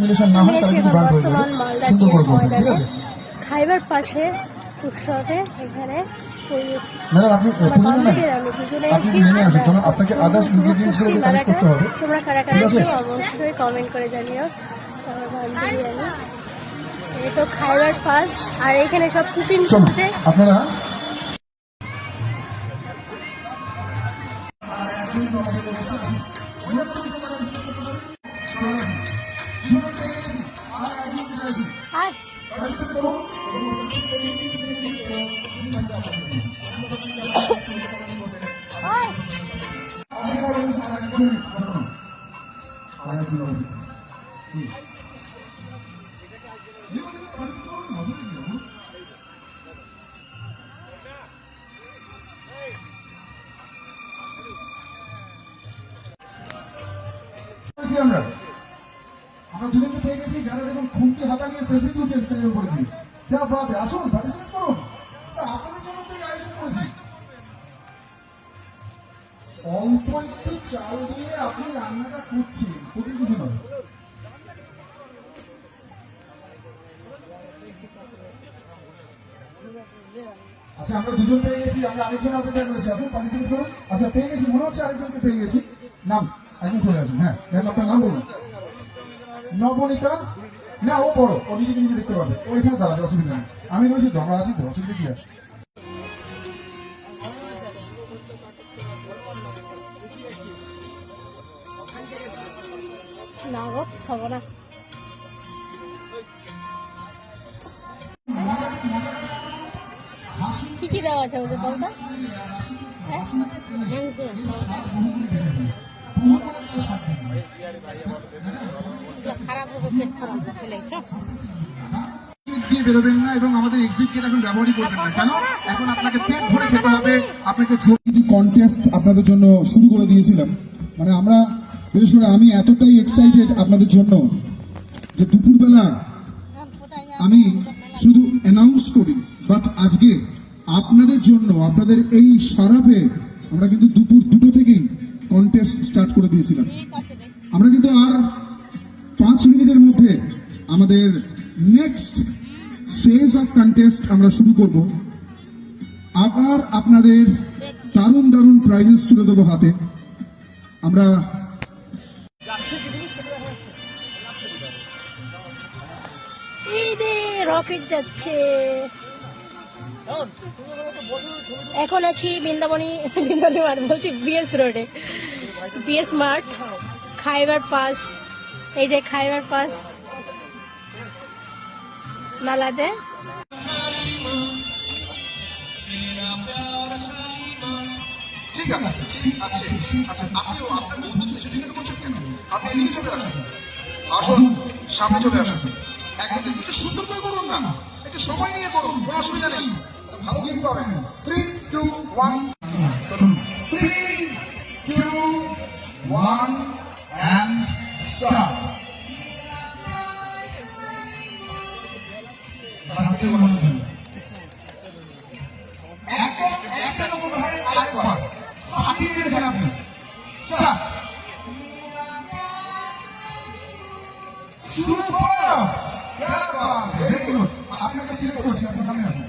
মিলেশন না হয় তাহলে কিন্তু গান হয়ে যাবে। সুন্দর করে বলবেন ঠিক আছে? খাইবার পাশে উৎসবে এখানে ম্যাডাম আপনি আপনি। আসুন কারণ আপনাকে আদার্স ইনগ্রিডিয়েন্টস গুলোকে কালেক্ট করতে হবে। তোমরা কারা অবশ্যই কমেন্ট করে জানিও। এই তো খাইবার পাস। আর এখানে সব কুকিং আপনারা আমরা। আমরা দুজনকে পেয়ে গেছি যারা দেখুন খুঁটি হাতা নিয়ে সেলফি তুলছেন স্টেজের উপরে দিয়ে। যা বাদে আসুন পার্টিসিপেট করুন। আপনাদের জন্য তো আয়োজন করেছি। অল্প একটু চাল দিয়ে আপনি রান্নাটা করছেন কঠিন কিছু নয়। আচ্ছা আমরা দুজন পেয়ে গেছি, আমরা আরেকজন অপেক্ষা করেছি। আপনি পার্টিসিপেট করুন। আচ্ছা পেয়ে গেছি, মনে হচ্ছে আরেকজনকে পেয়ে গেছি। নাম একজন চলে আসুন হ্যাঁ আপনার নাম বলুন। নবনীতা? না ও বড়। ও নিজেকে নিজে দেখতে পারবে। ও এখানে দাঁড়াবে অসুবিধা নেই। আমি রয়েছি তো আমরা আছি তো অসুবিধা কি আছে? না গো খাব না। কি কি দেওয়া আছে ওদের বলতো হ্যাঁ? মাংস। খারাপ পেট খারাপ ফেলেছ দিয়ে বেরোবেন না এবং আমাদের এক্সিট গেট এখন ব্যবহারই করবেন না। কেন? এখন আপনাকে পেট ভরে খেতে হবে। আপনাকে ছোট কিছু কন্টেস্ট আপনাদের জন্য শুরু করে দিয়েছিলাম। মানে আমরা বিশেষ করে আমি এতটাই এক্সাইটেড আপনাদের জন্য যে দুপুরবেলা আমি শুধু অ্যানাউন্স করি বাট আজকে আপনাদের জন্য আপনাদের এই সারাপে আমরা কিন্তু দুপুর দুটো থেকেই কন্টেস্ট স্টার্ট করে দিয়েছিলাম। ফেজ অফ কন্টেস্ট আমরা শুরু করব। আবার আপনাদের দারুণ দারুণ প্রাইজেস তুলে দেবো হাতে। আমরা রকেট যাচ্ছে। এখন আছি বৃন্দাবনী বৃন্দাবনী মাঠ বলছি বিএস রোডে বিএস মাঠ খাইবার পাস এই যে খাইবার পাস নালাতে ঠিক আছে ঠিক আছে আচ্ছা আপনিও আপনার বন্ধু পিছনে কেন করছেন কেন আপনি এদিকে চলে আসুন। আসুন, সামনে চলে আসুন। একটু সুন্দর করে করুন না। একটু সময় নিয়ে করুন, কোনো অসুবিধা নেই। ভালো গিফট পাবেন। Three two one three two one and start একদম একটা নম্বর ধরে আরেকবার ফাটিয়ে দিয়েছেন আপনি। সুপার ভেরি গুড আপনাকে সিলেক্ট করছি আপনার সামনে আসুন।